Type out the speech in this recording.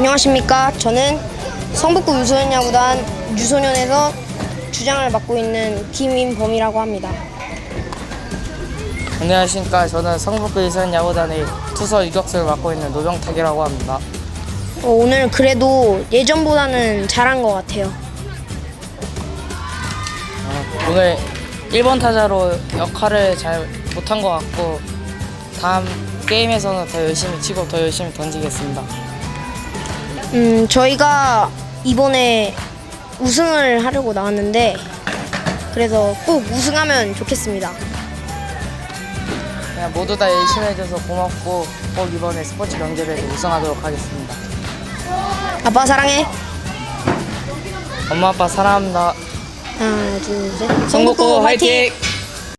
안녕하십니까. 저는 성북구 유소년 야구단 유소년에서 주장을 맡고 있는 김인범이라고 합니다. 안녕하십니까. 저는 성북구 이선 야구단의 투서 유격수를 맡고 있는 노병탁이라고 합니다. 어, 오늘 그래도 예전보다는 잘한 것 같아요. 어, 오늘 1번 타자로 역할을 잘 못한 것 같고 다음 게임에서는 더 열심히 치고 더 열심히 던지겠습니다. 음, 저희가 이번에 우승을 하려고 나왔는데 그래서 꼭 우승하면 좋겠습니다. 그냥 모두 다 열심히 해줘서 고맙고 꼭 이번에 스포츠 경기를 우승하도록 하겠습니다. 아빠 사랑해. 엄마 아빠 사랑합니다. 하나, 둘, 셋. 성북구 화이팅!